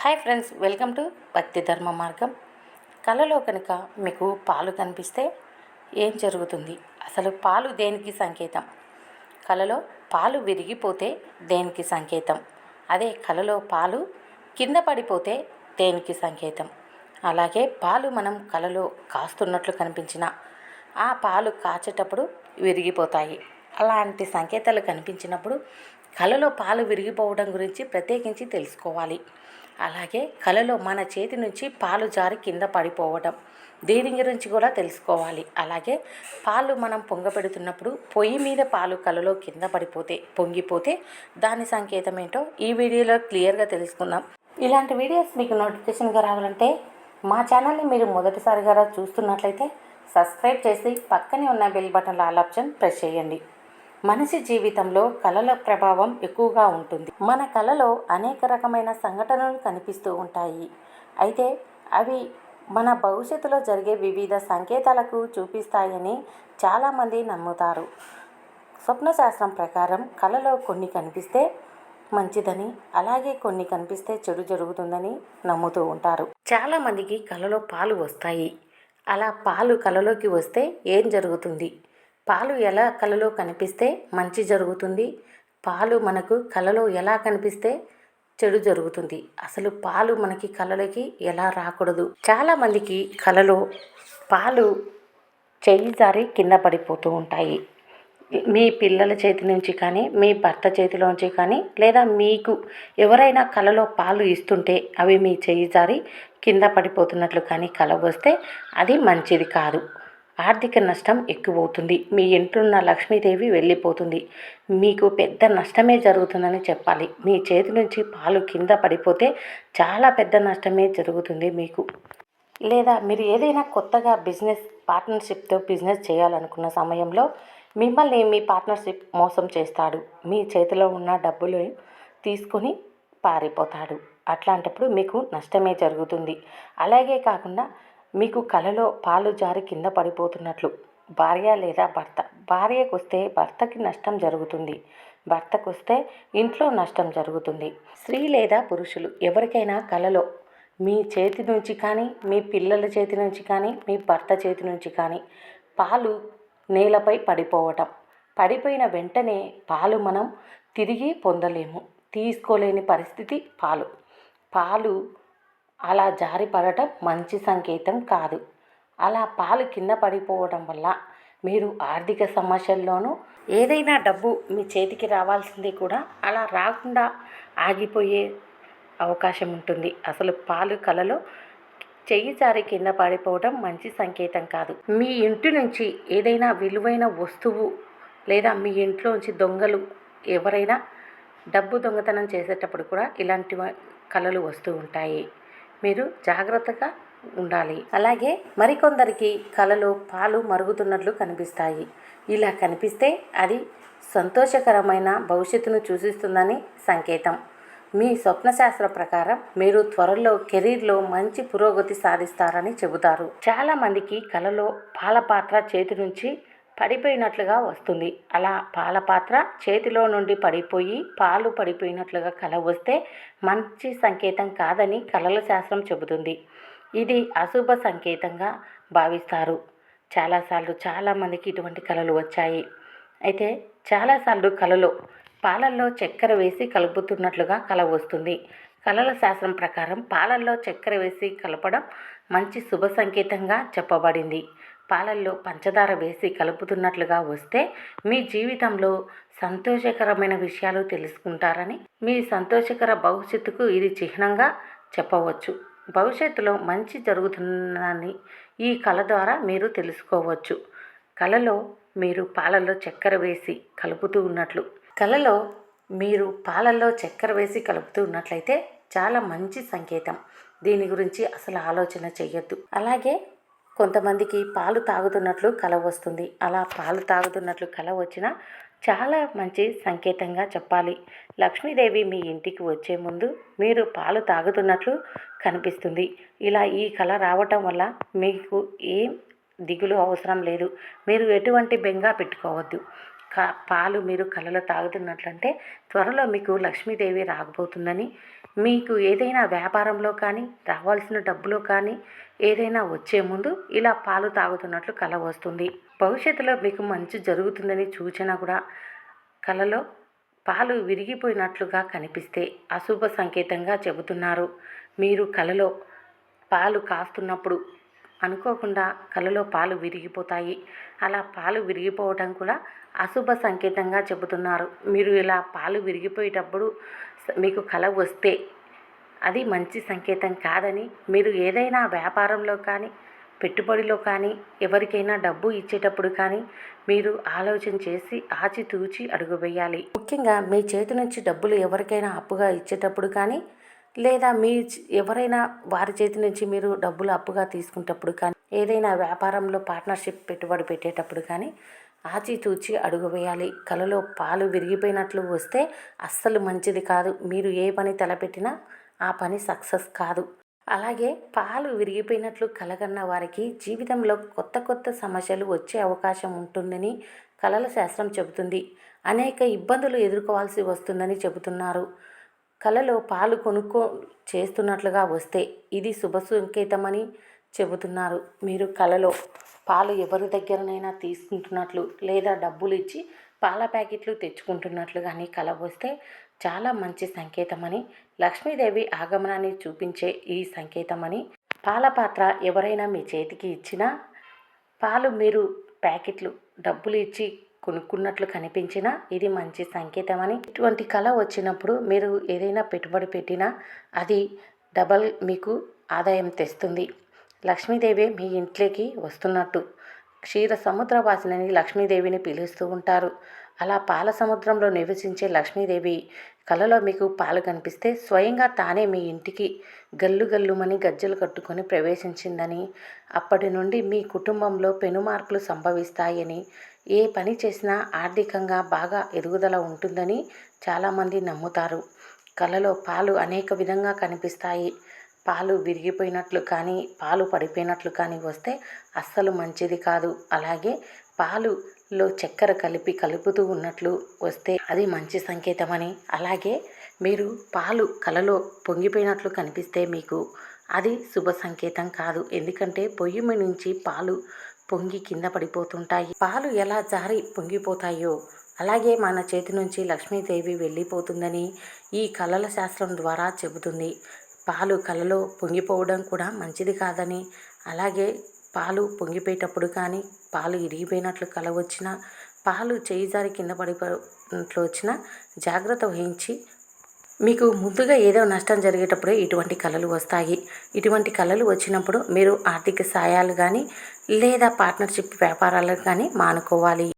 Hi friends welcome to భక్తి ధర్మ మార్గం. కళలో కనుక మీకు పాలు కనిపిస్తే ఏం జరుగుతుంది? అసలు పాలు దేనికి సంకేతం? కళలో పాలు విరిగిపోతే దేనికి సంకేతం? అదే కళలో పాలు కింద పడిపోతే దేనికి సంకేతం? అలాగే పాలు మనం కళలో కాస్తున్నట్లు కనిపించిన ఆ పాలు కాచేటప్పుడు విరిగిపోతాయి. అలాంటి సంకేతాలు కనిపించినప్పుడు కళలో పాలు విరిగిపోవడం గురించి ప్రత్యేకించి తెలుసుకోవాలి. అలాగే కళలో మన చేతి నుంచి పాలు జారి కింద పడిపోవడం. దీని గురించి కూడా తెలుసుకోవాలి. అలాగే పాలు మనం పొంగపెడుతున్నప్పుడు పొయ్యి మీద పాలు కళలో కింద పడిపోతే పొంగిపోతే దాని సంకేతం ఏంటో ఈ వీడియోలో క్లియర్గా తెలుసుకుందాం. ఇలాంటి వీడియోస్ మీకు నోటిఫికేషన్గా రావాలంటే మా ఛానల్ని మీరు మొదటిసారిగా చూస్తున్నట్లయితే సబ్స్క్రైబ్ చేసి పక్కనే ఉన్న bell button all option press చేయండి. మనిషి జీవితంలో కళల ప్రభావం ఎక్కువగా ఉంటుంది. మన కళలో అనేక రకమైన సంఘటనలు కనిపిస్తూ ఉంటాయి. అయితే అవి మన భవిష్యత్తులో జరిగే వివిధ సంకేతాలకు చూపిస్తాయని చాలామంది నమ్ముతారు. స్వప్నశాస్త్రం ప్రకారం కళలో కొన్ని కనిపిస్తే మంచిదని అలాగే కొన్ని కనిపిస్తే చెడు జరుగుతుందని నమ్ముతూ ఉంటారు. చాలామందికి కళలో పాలు వస్తాయి. అలా పాలు కళలోకి వస్తే ఏం జరుగుతుంది? పాలు ఎలా కళలో కనిపిస్తే మంచి జరుగుతుంది? పాలు మనకు కళలో ఎలా కనిపిస్తే చెడు జరుగుతుంది? అసలు పాలు మనకి కళలకి ఎలా రాకూడదు? చాలామందికి కళలో పాలు చెయ్యి జారి కింద పడిపోతూ ఉంటాయి. మీ పిల్లల చేతి నుంచి కానీ మీ భర్త చేతిలోంచి కానీ లేదా మీకు ఎవరైనా కళలో పాలు ఇస్తుంటే అవి మీ చేయి జారి కింద పడిపోతున్నట్లు కానీ కళ వస్తే అది మంచిది కాదు. ఆర్థిక నష్టం ఎక్కువవుతుంది. మీ ఇంట్లో ఉన్న లక్ష్మీదేవి వెళ్ళిపోతుంది. మీకు పెద్ద నష్టమే జరుగుతుందని చెప్పాలి. మీ చేతి నుంచి పాలు కింద పడిపోతే చాలా పెద్ద నష్టమే జరుగుతుంది మీకు. లేదా మీరు ఏదైనా కొత్తగా బిజినెస్ పార్ట్నర్షిప్తో బిజినెస్ చేయాలనుకున్న సమయంలో మిమ్మల్ని మీ పార్ట్నర్షిప్ మోసం చేస్తాడు. మీ చేతిలో ఉన్న డబ్బులు తీసుకొని పారిపోతాడు. అట్లాంటప్పుడు మీకు నష్టమే జరుగుతుంది. అలాగే కాకుండా మీకు కలలో పాలు జారి కింద పడిపోతున్నట్లు. భార్య లేదా భర్త. భార్యకు వస్తే భర్తకి నష్టం జరుగుతుంది. భర్తకు వస్తే ఇంట్లో నష్టం జరుగుతుంది. స్త్రీ లేదా పురుషులు ఎవరికైనా కలలో మీ చేతి నుంచి కానీ మీ పిల్లల చేతి నుంచి కానీ మీ భర్త చేతి నుంచి కానీ పాలు నేలపై పడిపోవటం. పడిపోయిన వెంటనే పాలు మనం తిరిగి పొందలేము. తీసుకోలేని పరిస్థితి పాలు. పాలు అలా జారి పడటం మంచి సంకేతం కాదు. అలా పాలు కింద పడిపోవడం వల్ల మీరు ఆర్థిక సమస్యల్లోనూ ఏదైనా డబ్బు మీ చేతికి రావాల్సింది కూడా అలా రాకుండా ఆగిపోయే అవకాశం ఉంటుంది. అసలు పాలు కలలో చెయ్యి జారి కింద పడిపోవడం మంచి సంకేతం కాదు. మీ ఇంటి నుంచి ఏదైనా విలువైన వస్తువు లేదా మీ ఇంట్లోంచి దొంగలు ఎవరైనా డబ్బు దొంగతనం చేసేటప్పుడు కూడా ఇలాంటి కళలు వస్తూ ఉంటాయి. మీరు జాగ్రత్తగా ఉండాలి. అలాగే మరికొందరికి కలలో పాలు మరుగుతున్నట్లు కనిపిస్తాయి. ఇలా కనిపిస్తే అది సంతోషకరమైన భవిష్యత్తును సూచిస్తుందని సంకేతం. మీ స్వప్నశాస్త్ర ప్రకారం మీరు త్వరలో కెరీర్లో మంచి పురోగతి సాధిస్తారని చెబుతారు. చాలామందికి కలలో పాల పాత్ర చేతి నుంచి పడిపోయినట్లుగా వస్తుంది. అలా పాల పాత్ర చేతిలో నుండి పడిపోయి పాలు పడిపోయినట్లుగా కల వస్తే మంచి సంకేతం కాదని కళల శాస్త్రం చెబుతుంది. ఇది అశుభ సంకేతంగా భావిస్తారు. చాలాసార్లు చాలామందికి ఇటువంటి కళలు వచ్చాయి. అయితే చాలాసార్లు కళలో పాలల్లో చక్కెర వేసి కలుపుతున్నట్లుగా కల వస్తుంది. కళల శాస్త్రం ప్రకారం పాలల్లో చక్కెర వేసి కలపడం మంచి శుభ సంకేతంగా చెప్పబడింది. పాలల్లో పంచదార వేసి కలుపుతున్నట్లుగా వస్తే మీ జీవితంలో సంతోషకరమైన విషయాలు తెలుసుకుంటారని మీ సంతోషకర భవిష్యత్తుకు ఇది చిహ్నంగా చెప్పవచ్చు. భవిష్యత్తులో మంచి జరుగుతుందని ఈ కళ ద్వారా మీరు తెలుసుకోవచ్చు. కళలో మీరు పాలల్లో చక్కెర వేసి కలుపుతూ ఉన్నట్లు. కళలో మీరు పాలల్లో చక్కెర వేసి కలుపుతూ ఉన్నట్లయితే చాలా మంచి సంకేతం. దీని గురించి అసలు ఆలోచన చెయ్యొద్దు. అలాగే కొంతమందికి పాలు తాగుతున్నట్లు కల వస్తుంది. అలా పాలు తాగుతున్నట్లు కల వచ్చినా చాలా మంచి సంకేతంగా చెప్పాలి. లక్ష్మీదేవి మీ ఇంటికి వచ్చే ముందు మీరు పాలు తాగుతున్నట్లు కనిపిస్తుంది. ఇలా ఈ కళ రావటం వల్ల మీకు ఏం దిగులు అవసరం లేదు. మీరు ఎటువంటి బెంగా పెట్టుకోవద్దు. పాలు మీరు కళ్ళలో తాగుతున్నట్లంటే త్వరలో మీకు లక్ష్మీదేవి రాకపోతుందని మీకు ఏదైనా వ్యాపారంలో కానీ రావాల్సిన డబ్బులో కానీ ఏదైనా వచ్చే ముందు ఇలా పాలు తాగుతున్నట్లు కళ వస్తుంది. భవిష్యత్తులో మీకు మంచి జరుగుతుందని సూచన కూడా కలలో పాలు విరిగిపోయినట్లుగా కనిపిస్తే అశుభ సంకేతంగా చెబుతున్నారు. మీరు కలలో పాలు కాస్తున్నప్పుడు అనుకోకుండా కలలో పాలు విరిగిపోతాయి. అలా పాలు విరిగిపోవడం కూడా అశుభ సంకేతంగా చెబుతున్నారు. మీరు ఇలా పాలు విరిగిపోయేటప్పుడు మీకు కళ వస్తే అది మంచి సంకేతం కాదని మీరు ఏదైనా వ్యాపారంలో కానీ పెట్టుబడిలో కానీ ఎవరికైనా డబ్బు ఇచ్చేటప్పుడు కానీ మీరు ఆలోచన చేసి ఆచితూచి అడుగు వేయాలి ముఖ్యంగా మీ చేతి నుంచి డబ్బులు ఎవరికైనా అప్పుగా ఇచ్చేటప్పుడు కానీ లేదా మీ ఎవరైనా వారి చేతి నుంచి మీరు డబ్బులు అప్పుగా తీసుకునేటప్పుడు కానీ ఏదైనా వ్యాపారంలో పార్ట్నర్షిప్ పెట్టుబడి పెట్టేటప్పుడు కానీ ఆచితూచి అడుగు వేయాలి. కలలో పాలు విరిగిపోయినట్లు వస్తే అస్సలు మంచిది కాదు. మీరు ఏ పని తలపెట్టినా ఆ పని సక్సెస్ కాదు. అలాగే పాలు విరిగిపోయినట్లు కలగన్న వారికి జీవితంలో కొత్త కొత్త సమస్యలు వచ్చే అవకాశం ఉంటుందని కలల శాస్త్రం చెబుతుంది. అనేక ఇబ్బందులు ఎదుర్కోవాల్సి వస్తుందని చెబుతున్నారు. కలలో పాలు కొనుక్కో చేస్తున్నట్లుగా వస్తే ఇది శుభ సంకేతమని చెబుతున్నారు. మీరు కలలో పాలు ఎవరి దగ్గరనైనా తీసుకుంటున్నట్లు లేదా డబ్బులు ఇచ్చి పాల ప్యాకెట్లు తెచ్చుకుంటున్నట్లు కానీ కల వస్తే చాలా మంచి సంకేతమని లక్ష్మీదేవి ఆగమనాన్ని చూపించే ఈ సంకేతమని పాల పాత్ర ఎవరైనా మీ చేతికి ఇచ్చినా పాలు మీరు ప్యాకెట్లు డబ్బులు ఇచ్చి కొనుక్కున్నట్లు కనిపించినా ఇది మంచి సంకేతమని. ఇటువంటి కళ వచ్చినప్పుడు మీరు ఏదైనా పెట్టుబడి పెట్టినా అది డబల్ మీకు ఆదాయం తెస్తుంది. లక్ష్మీదేవి మీ ఇంట్లోకి వస్తున్నట్టు. క్షీర సముద్రవాసిని లక్ష్మీదేవిని పిలుస్తూ ఉంటారు. అలా పాల సముద్రంలో నివసించే లక్ష్మీదేవి కలలో మీకు పాలు కనిపిస్తే స్వయంగా తానే మీ ఇంటికి గల్లు గల్లుమని గజ్జలు కట్టుకొని ప్రవేశించిందని అప్పటి నుండి మీ కుటుంబంలో పెను మార్పులు సంభవిస్తాయని ఏ పని చేసినా ఆర్థికంగా బాగా ఎదుగుదల ఉంటుందని చాలామంది నమ్ముతారు. కలలో పాలు అనేక విధంగా కనిపిస్తాయి. పాలు విరిగిపోయినట్లు కానీ పాలు పడిపోయినట్లు కానీ వస్తే అస్సలు మంచిది కాదు. అలాగే పాలు లో చక్కెర కలిపి కలుపుతూ ఉన్నట్లు వస్తే అది మంచి సంకేతమని. అలాగే మీరు పాలు కలలో పొంగిపోయినట్లు కనిపిస్తే మీకు అది శుభ సంకేతం కాదు. ఎందుకంటే పొయ్యి నుంచి పాలు పొంగి కింద పడిపోతుంటాయి. పాలు ఎలా జారి పొంగిపోతాయో అలాగే మన చేతి నుంచి లక్ష్మీదేవి వెళ్ళిపోతుందని ఈ కళల శాస్త్రం ద్వారా చెబుతుంది. పాలు కలలో పొంగిపోవడం కూడా మంచిది కాదని. అలాగే పాలు పొంగిపోయేటప్పుడు కానీ పాలు ఇరిగిపోయినట్లు కల వచ్చినా పాలు చేయి జారి కింద పడిపోయినట్లు వచ్చినా జాగ్రత్త వహించి మీకు ముందుగా ఏదో నష్టం జరిగేటప్పుడే ఇటువంటి కళలు వస్తాయి. ఇటువంటి కళలు వచ్చినప్పుడు మీరు ఆర్థిక సాయాలు కానీ లేదా పార్ట్నర్షిప్ వ్యాపారాలు కానీ మానుకోవాలి.